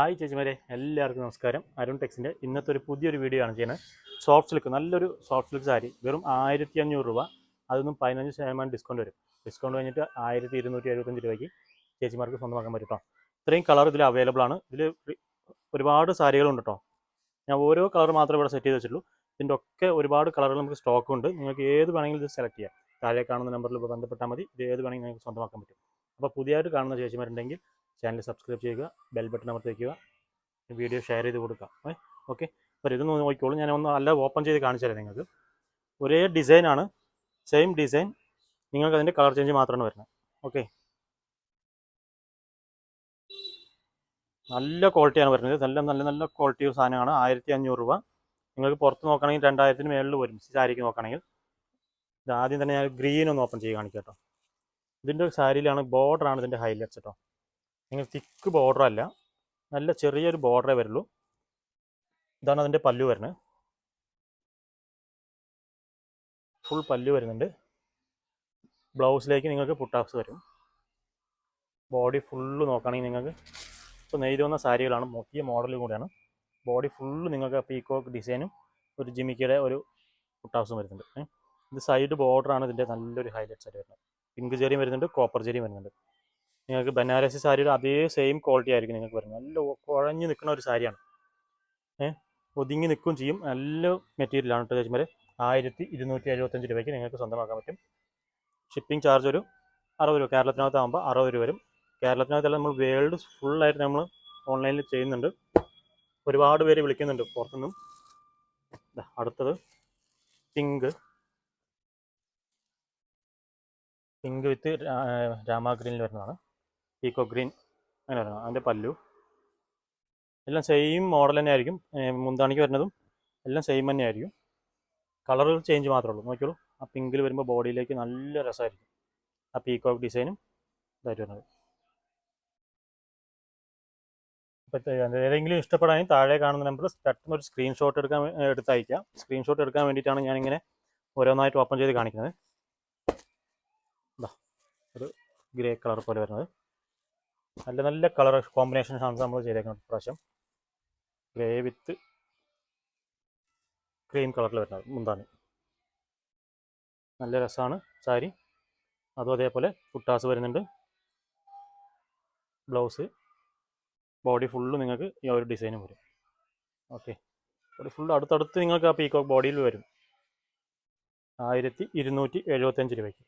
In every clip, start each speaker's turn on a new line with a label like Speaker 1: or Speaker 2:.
Speaker 1: Hi ചേച്ചിമാരെ എല്ലാവർക്കും നമസ്കാരം. അരുൺ ടെക്സിന്റെ ഇന്നത്തെ ഒരു പുതിയൊരു വീഡിയോ ആണ് ചെയ്യുന്നത്. സോഫ്റ്റ് സിൽക്ക് നല്ലൊരു സോഫ്റ്റ് സിൽക്ക് സാരി വെറും ആയിരത്തി അഞ്ഞൂറ് രൂപ. അതൊന്നും പതിനഞ്ച് ശതമാനം ഡിസ്കൗണ്ട് വരും. ഡിസ്കൗണ്ട് കഴിഞ്ഞിട്ട് ആയിരത്തി ഇരുന്നൂറ്റി എഴുപത്തഞ്ച് രൂപയ്ക്ക് ചേച്ചിമാർക്ക് സ്വന്തമാക്കാൻ പറ്റും ഇത്രയും കളർ ഇതിൽ അവൈലബിൾ ആണ്. ഇതിൽ ഒരുപാട് സാരികളുണ്ട് കേട്ടോ ഞാൻ ഓരോ കളർ മാത്രമേ ഇവിടെ സെറ്റ് ചെയ്ത് വെച്ചിട്ടുള്ളൂ. ഇതിന്റെ ഒക്കെ ഒരുപാട് കളറുകൾ നമുക്ക് സ്റ്റോക്ക് ഉണ്ട്. നിങ്ങൾക്ക് ഏത് വേണമെങ്കിലും ഇത് സെലക്ട് ചെയ്യാം. താഴെ കാണുന്ന നമ്പറിൽ ബന്ധപ്പെട്ടാൽ മതി. ഇത് ഏത് വേണമെങ്കിലും നിങ്ങൾക്ക് സ്വന്തമാക്കാൻ പറ്റും. അപ്പോൾ പുതിയതായിട്ട് കാണുന്ന ചേച്ചിമാരുണ്ടെങ്കിൽ ചാനൽ സബ്സ്ക്രൈബ് ചെയ്യുക ബെൽ ബട്ടൺ അമർത്തി വയ്ക്കുക വീഡിയോ ഷെയർ ചെയ്ത് കൊടുക്കുക. ഓക്കെ അപ്പോൾ ഇത് നോക്കിക്കോളൂ. ഞാൻ ഒന്ന് നല്ല ഓപ്പൺ ചെയ്ത് കാണിച്ചു തരാം നിങ്ങൾക്ക്. ഒരേ ഡിസൈനാണ് സെയിം ഡിസൈൻ നിങ്ങൾക്ക് അതിന്റെ കളർ ചേഞ്ച് മാത്രമാണ് വരുന്നത്. ഓക്കെ നല്ല ക്വാളിറ്റിയാണ് വരുന്നത്. നല്ല നല്ല നല്ല ക്വാളിറ്റി സാധനമാണ്. ആയിരത്തി അഞ്ഞൂറ് രൂപ. നിങ്ങൾക്ക് പുറത്ത് നോക്കുകയാണെങ്കിൽ രണ്ടായിരത്തിന് മേളിൽ വരും. സാരിക്ക് നോക്കുകയാണെങ്കിൽ ഇത് ആദ്യം തന്നെ ഞാൻ ഗ്രീൻ ഒന്ന് ഓപ്പൺ ചെയ്ത് കാണിക്കാം കേട്ടോ. ഇതിന്റെ സാരിയിലാണ് ബോർഡറാണ് ഇതിന്റെ ഹൈലൈറ്റ്സ് കേട്ടോ. നിങ്ങൾ തിക്ക് ബോർഡർ അല്ല. നല്ല ചെറിയൊരു ബോർഡറേ വരുള്ളൂ. ഇതാണ് അതിന്റെ പല്ലു വരുന്നത്. ഫുൾ പല്ലു വരുന്നുണ്ട്. ബ്ലൗസിലേക്ക് നിങ്ങൾക്ക് പുട്ടാപ്സ് വരും. ബോഡി ഫുള്ള് നോക്കുകയാണെങ്കിൽ നിങ്ങൾക്ക് ഇപ്പോൾ നെയ്ത് വന്ന സാരികളാണ്. മുക്കിയ മോഡൽ കൂടെയാണ്. ബോഡി ഫുള്ള് നിങ്ങൾക്ക് പീക്കോക്ക് ഡിസൈനും ഒരു ജിമിക്കയുടെ ഒരു പുട്ടാപ്സും വരുന്നുണ്ട്. ഇത് സൈഡ് ബോർഡറാണ് ഇതിന്റെ നല്ലൊരു ഹൈലൈറ്റ്സ് ആയിട്ട് വരുന്നത്. പിങ്ക് ചെറിയും വരുന്നുണ്ട് കോപ്പർ ചെറിയും വരുന്നുണ്ട്. നിങ്ങൾക്ക് ബനാരസി സാരിയുടെ അതേ സെയിം ക്വാളിറ്റി ആയിരിക്കും നിങ്ങൾക്ക് വരുന്നത്. നല്ല കുഴഞ്ഞു നിൽക്കുന്ന ഒരു സാരിയാണ്. ഏഹ് ഒതുങ്ങി നിൽക്കുകയും ചെയ്യും. നല്ല മെറ്റീരിയലാണ് കേട്ടോ ചേച്ചിമാരെ. ആയിരത്തി ഇരുന്നൂറ്റി എഴുപത്തഞ്ച് രൂപയ്ക്ക് നിങ്ങൾക്ക് സ്വന്തമാക്കാൻ പറ്റും. ഷിപ്പിംഗ് ചാർജ് ഒരു അറുപത് രൂപ. കേരളത്തിനകത്താകുമ്പോൾ അറുപത് രൂപ വരും. കേരളത്തിനകത്തല്ല നമ്മൾ വേൾഡ് ഫുള്ളായിട്ട് നമ്മൾ ഓൺലൈനിൽ ചെയ്യുന്നുണ്ട്. ഒരുപാട് പേര് വിളിക്കുന്നുണ്ട് പുറത്തുനിന്നും. അടുത്തത്. പിങ്ക് പിങ്ക് വിത്ത് രാമാഗ്രീനിൽ വരുന്നതാണ്. പീക്കോ ഗ്രീൻ അങ്ങനെ പറഞ്ഞു അതിന്റെ പല്ലു. എല്ലാം സെയിം മോഡൽ തന്നെ ആയിരിക്കും മുന്താണിക്ക് വരുന്നതും എല്ലാം സെയിം തന്നെ ആയിരിക്കും കളറുകൾ ചേഞ്ച് മാത്രമേ ഉള്ളൂ. നോക്കിയോളൂ ആ പിങ്കിൽ വരുമ്പോൾ ബോഡിയിലേക്ക് നല്ല രസമായിരിക്കും. ആ പീക്കോക്ക് ഡിസൈനും ഇതായിട്ട് വരുന്നത്. അപ്പോൾ ഏതെങ്കിലും ഇഷ്ടപ്പെടാനും താഴെ കാണുന്ന നമ്പർ പെട്ടെന്ന് ഒരു സ്ക്രീൻഷോട്ട് എടുക്കാൻ എടുത്ത് അയക്കാം. സ്ക്രീൻഷോട്ട് എടുക്കാൻ വേണ്ടിയിട്ടാണ് ഞാനിങ്ങനെ ഓരോന്നായിട്ട് ഓപ്പൺ ചെയ്ത് കാണിക്കുന്നത്. ഒരു ഗ്രേ കളർ പോലെ വരുന്നത്. നല്ല നല്ല കളർ കോമ്പിനേഷൻസ് ആണ് നമ്മൾ ചെയ്തേക്കുന്നത് പ്രാവശ്യം ഗ്രേ വിത്ത് ക്രീം കളറിൽ വരുന്നത് മുന്താണി നല്ല രസമാണ് സാരി. അതും അതേപോലെ കുട്ടാസ് വരുന്നുണ്ട്. ബ്ലൗസ്. ബോഡി ഫുള്ള് നിങ്ങൾക്ക് ഈ ഒരു ഡിസൈനും വരും. ഓക്കെ. ബോഡി ഫുള്ള് അടുത്തടുത്ത് നിങ്ങൾക്ക് ആ പീക്കോക്ക് ബോഡിയിൽ വരും. ആയിരത്തി ഇരുന്നൂറ്റി എഴുപത്തഞ്ച് രൂപയ്ക്ക്.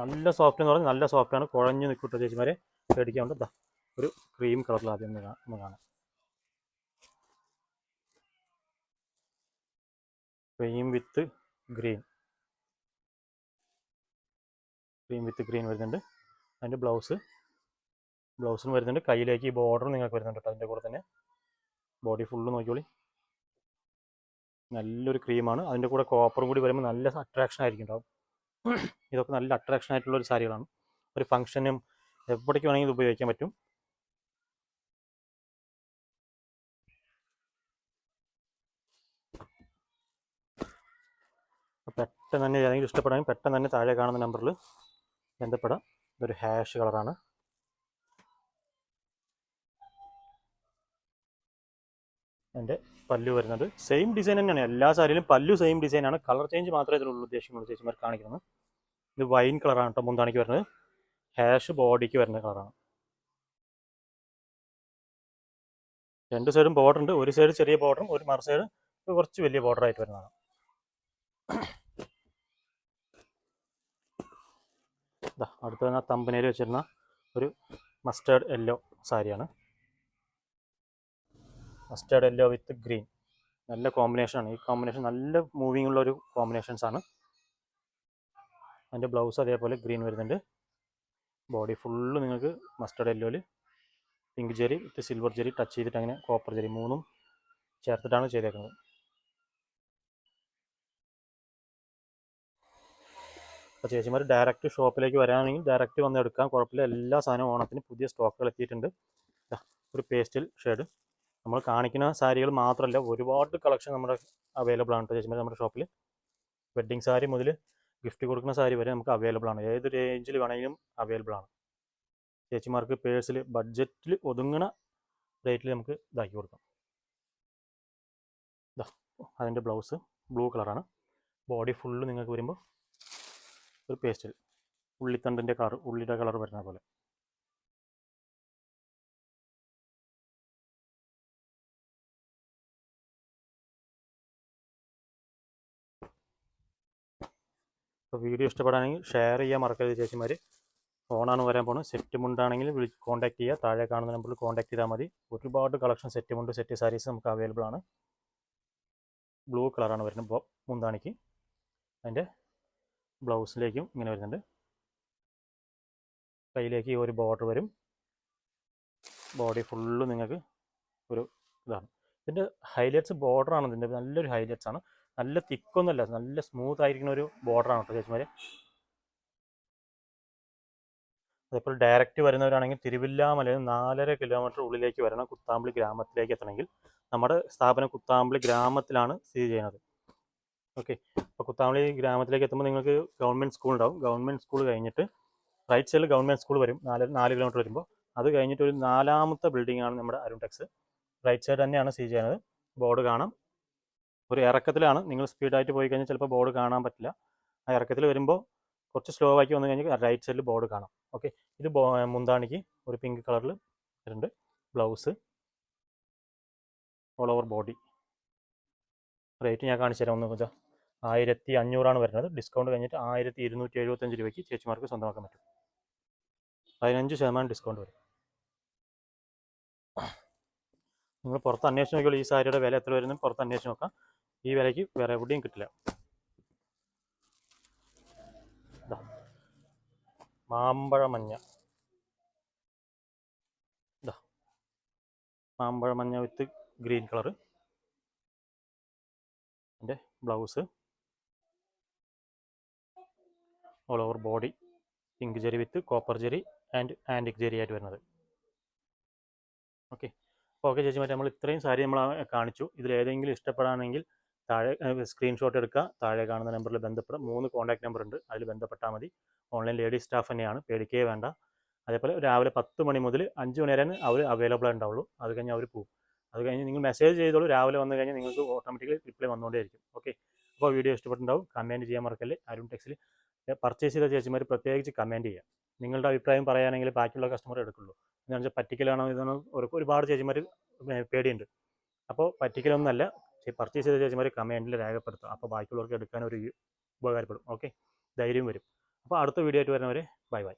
Speaker 1: നല്ല സോഫ്റ്റ് എന്ന് പറഞ്ഞാൽ നല്ല സോഫ്റ്റാണ് കുഴഞ്ഞു നിൽക്കട്ടെ ചേച്ചിമാരെ. പേടിക്കാണ്ട് ഇതാ ഒരു ക്രീം കളറിൽ ആദ്യം ഒന്ന് കാണാം. Cream with green cream with green വരുന്നുണ്ട്. അതിന്റെ ബ്ലൗസ് ബ്ലൗസിന് വരുന്നുണ്ട്. കയ്യിലേക്ക് ഈ ബോർഡർ നിങ്ങൾക്ക് വരുന്നുണ്ട് കേട്ടോ അതിന്റെ കൂടെ തന്നെ. ബോഡി ഫുള്ള് നോക്കിയോളി നല്ലൊരു ക്രീമാണ് അതിന്റെ കൂടെ കോപ്പറും കൂടി വരുമ്പോൾ നല്ല അട്രാക്ഷൻ ആയിരിക്കും ഉണ്ടാവും ഇതൊക്കെ നല്ല അട്രാക്ഷൻ ആയിട്ടുള്ള ഒരു സാരികളാണ്. ഒരു ഫംഗ്ഷനും എവിടേക്ക് വേണമെങ്കിലും ഉപയോഗിക്കാൻ പറ്റും. പെട്ടെന്ന് തന്നെ ഏതെങ്കിലും ഇഷ്ടപ്പെടാൻ പെട്ടെന്ന് തന്നെ താഴെ കാണുന്ന നമ്പറിൽ ബന്ധപ്പെടാം. ഇതൊരു ഹാഷ് കളറാണ് എന്റെ പല്ലു വരുന്നത്. സെയിം ഡിസൈൻ തന്നെയാണ്. എല്ലാ സാരിയിലും പല്ലു സെയിം ഡിസൈനാണ് കളർ ചേഞ്ച് മാത്രമേ ഇതിലുള്ള ഉദ്ദേശിക്കുന്നുള്ളൂ ചേച്ചിമാർ കാണിക്കുന്നത്. ഇത് വൈൻ കളറാണ് കേട്ടോ മുന്താണിക്ക് വരുന്നത്. ഹാഷ് ബോഡിക്ക് വരുന്ന കളറാണ് രണ്ട് സൈഡും ബോർഡർ ഉണ്ട്. ഒരു സൈഡ് ചെറിയ ബോർഡറും ഒരു മറു സൈഡ് കുറച്ച് വലിയ ബോർഡർ ആയിട്ട് വരുന്നതാണ്. അടുത്ത് തന്നെ തമ്പനയിൽ വെച്ചിരുന്ന ഒരു മസ്റ്റേർഡ് യെല്ലോ സാരിയാണ്. മസ്റ്റേർഡ് യെല്ലോ വിത്ത് ഗ്രീൻ നല്ല കോമ്പിനേഷനാണ് ഈ കോമ്പിനേഷൻ നല്ല മൂവിങ് ഉള്ള ഒരു കോമ്പിനേഷൻസ് ആണ്. അതിന്റെ ബ്ലൗസ് അതേപോലെ ഗ്രീൻ വരുന്നുണ്ട്. ബോഡി ഫുള്ള് നിങ്ങൾക്ക് mustard യെല്ലോയിൽ pink zari with silver zari touch ചെയ്തിട്ട് അങ്ങനെ കോപ്പർ ജെറി മൂന്നും ചേർത്തിട്ടാണ് ചെയ്തേക്കുന്നത്. അപ്പോൾ ചേച്ചിമാർ ഡയറക്റ്റ് ഷോപ്പിലേക്ക് വരാണെങ്കിൽ ഡയറക്റ്റ് വന്ന് എടുക്കാം. കുഴപ്പമില്ല. എല്ലാ സാധനവും ഓണത്തിന് പുതിയ സ്റ്റോക്കുകൾ എത്തിയിട്ടുണ്ട്. ഒരു പേസ്റ്റിൽ ഷെയ്ഡ് നമ്മൾ കാണിക്കുന്ന സാരികൾ മാത്രമല്ല ഒരുപാട് കളക്ഷൻ നമ്മുടെ അവൈലബിൾ ആണ് ചേച്ചിമാർ നമ്മുടെ ഷോപ്പിൽ വെഡ്ഡിങ് സാരി മുതൽ ഗിഫ്റ്റ് കൊടുക്കുന്ന സാരി വരെ നമുക്ക് അവൈലബിൾ ആണ്. ഏത് റേഞ്ചിൽ വേണമെങ്കിലും അവൈലബിൾ ആണ്. ചേച്ചിമാർക്ക് പേഴ്സിൽ ബഡ്ജറ്റിൽ ഒതുങ്ങണ റേറ്റിൽ നമുക്ക് ഇതാക്കി കൊടുക്കാം. അതിന്റെ ബ്ലൗസ് ബ്ലൂ കളറാണ് ബോഡി ഫുള്ള് നിങ്ങൾക്ക് വരുമ്പോൾ ഒരു പേസ്റ്റിൽ ഉള്ളിത്തണ്ടിന്റെ കളർ ഉള്ളിയുടെ കളർ വരുന്ന പോലെ. അപ്പോൾ വീഡിയോ ഇഷ്ടപ്പെടുകയാണെങ്കിൽ ഷെയർ ചെയ്യാൻ മറക്കരുത് ചേച്ചിമാർ ഫോണാണ് വരാൻ പോകുന്നത് സെറ്റ് മുണ്ടാണെങ്കിൽ വിളി കോൺടാക്ട് ചെയ്യുക. താഴെ കാണുന്ന നമ്പറിൽ കോൺടാക്ട് ചെയ്താൽ മതി. ഒരുപാട് collection set mundu set saris നമുക്ക് അവൈലബിൾ ആണ്. ബ്ലൂ കളറാണ് വരുന്നത്. മുന്താണിക്ക്. അതിന്റെ ബ്ലൗസിലേക്കും ഇങ്ങനെ വരുന്നുണ്ട്. കയ്യിലേക്ക് ഒരു ബോർഡർ വരും. ബോഡി ഫുള്ള് നിങ്ങൾക്ക് ഒരു ഇതാണ്. ഇതിന്റെ ഹൈലൈറ്റ്സ് ബോർഡറാണ് ഇതിന്റെ നല്ലൊരു ഹൈലൈറ്റ്സ് ആണ്. നല്ല തിക്കൊന്നുമല്ല നല്ല സ്മൂത്ത് ആയിരിക്കുന്ന ഒരു ബോർഡറാണ് കേട്ടോ ചേച്ചിമാര്. അതേപോലെ ഡയറക്റ്റ് വരുന്നവരാണെങ്കിൽ തിരുവില്ലാമലയിൽ നാലര കിലോമീറ്റർ ഉള്ളിലേക്ക് വരണം കുത്താമ്പിളി ഗ്രാമത്തിലേക്ക് എത്തണമെങ്കിൽ നമ്മുടെ സ്ഥാപനം കുത്താമ്പിളി ഗ്രാമത്തിലാണ് സ്ഥിതി ചെയ്യുന്നത്. ഓക്കെ അപ്പോൾ കുത്താമ്പിളി ഗ്രാമത്തിലേക്ക് എത്തുമ്പോൾ നിങ്ങൾക്ക് ഗവൺമെന്റ് സ്കൂൾ ഉണ്ടാവും. ഗവൺമെന്റ് സ്കൂൾ കഴിഞ്ഞിട്ട് റൈറ്റ് സൈഡിൽ ഗവൺമെന്റ് സ്കൂൾ വരും. നാല് നാല് കിലോമീറ്റർ വരുമ്പോൾ അത് കഴിഞ്ഞിട്ട് ഒരു നാലാമത്തെ ബിൽഡിംഗ് ആണ് നമ്മുടെ അരുൺ ടെക്സ്. റൈറ്റ് സൈഡ് തന്നെയാണ് സ്ഥിതി ചെയ്യുന്നത്. ബോർഡ് കാണാം. ഒരു ഇറക്കത്തിലാണ്. നിങ്ങൾ സ്പീഡായിട്ട് പോയി കഴിഞ്ഞാൽ ചിലപ്പോൾ ബോർഡ് കാണാൻ പറ്റില്ല. ആ ഇറക്കത്തിൽ വരുമ്പോൾ കുറച്ച് സ്ലോ ആക്കി വന്നു കഴിഞ്ഞാൽ റൈറ്റ് സൈഡിൽ ബോർഡ് കാണാം. ഓക്കെ? ഇത് മുന്താണിക്ക് ഒരു പിങ്ക് കളറിൽ വരുന്നുണ്ട്. Blouse all over body. Rate ഞാൻ കാണിച്ചു തരാം ഒന്ന് വെച്ചാൽ ആയിരത്തി അഞ്ഞൂറാണ് വരുന്നത്. ഡിസ്കൗണ്ട് കഴിഞ്ഞിട്ട് ആയിരത്തി ഇരുന്നൂറ്റി എഴുപത്തഞ്ച് രൂപയ്ക്ക് ചേച്ചിമാർക്ക് സ്വന്തമാക്കാൻ പറ്റും. പതിനഞ്ച് ശതമാനം ഡിസ്കൗണ്ട് വരും. നിങ്ങൾ പുറത്ത് അന്വേഷിച്ച് നോക്കിയുള്ളൂ ഈ സാരിയുടെ വില എത്ര വരുന്നു? പുറത്ത് അന്വേഷിച്ച് നോക്കാം. ഈ വിലയ്ക്ക് വേറെ എവിടെയും കിട്ടില്ല. മാമ്പഴ മഞ്ഞ. മാമ്പഴ വിത്ത് ഗ്രീൻ കളർ. എന്റെ blouse. All over body. Pink zari with copper zari and antique zari ആയിട്ട് വരുന്നത്. ഓക്കെ. ഓക്കെ മറ്റേ നമ്മൾ ഇത്രയും സാരി നമ്മൾ കാണിച്ചു. ഇതിൽ ഏതെങ്കിലും ഇഷ്ടപ്പെടാണെങ്കിൽ താഴെ സ്ക്രീൻഷോട്ട് എടുക്കുക. താഴെ കാണുന്ന നമ്പറിൽ ബന്ധപ്പെടാം. മൂന്ന് കോൺടാക്ട് നമ്പർ ഉണ്ട്. അതിൽ ബന്ധപ്പെട്ടാൽ മതി. ഓൺലൈൻ ലേഡീസ് സ്റ്റാഫ് തന്നെയാണ്. പേടിക്കേ വേണ്ട. അതേപോലെ രാവിലെ പത്ത് മണി മുതൽ അഞ്ച് മണി വരെ അവർ അവൈലബിൾ ഉണ്ടാവുള്ളൂ. അത് കഴിഞ്ഞ് അവർ പോകും അത് കഴിഞ്ഞ് നിങ്ങൾ മെസ്സേജ് ചെയ്തോളൂ. രാവിലെ വന്നു കഴിഞ്ഞാൽ നിങ്ങൾക്ക് ഓട്ടോമാറ്റിക്കലി റിപ്ലൈ വന്നുകൊണ്ടേയിരിക്കും. ഓക്കെ അപ്പോൾ വീഡിയോ ഇഷ്ടപ്പെട്ടുണ്ടാവും കമന്റ് ചെയ്യാൻ മറക്കല്ലേ. അരുൺ ടെക്സിൽ പർച്ചേസ് ചെയ്ത ചേച്ചിമാർ പ്രത്യേകിച്ച് കമന്റ് ചെയ്യുക നിങ്ങളുടെ അഭിപ്രായം പറയുകയാണെങ്കിൽ ബാക്കിയുള്ള കസ്റ്റമർ എടുക്കുള്ളൂ. എന്ന് വെച്ചാൽ പറ്റിക്കലാണോ ഇതൊന്നും ഒരു- ഒരുപാട് ചേച്ചിമാർ പേടിയുണ്ട്. അപ്പോൾ പറ്റിക്കലൊന്നുമല്ല. പർച്ചേസ് ചെയ്ത ചേച്ചിമാർ കമന്റിൽ രേഖപ്പെടുത്തുക. അപ്പോൾ ബാക്കിയുള്ളവർക്ക് എടുക്കാൻ ഒരു ഉപകാരപ്പെടും. ഓക്കെ ധൈര്യം വരും. അപ്പോൾ അടുത്ത വീഡിയോ ആയിട്ട് വരുന്നവരെ ബൈ ബൈ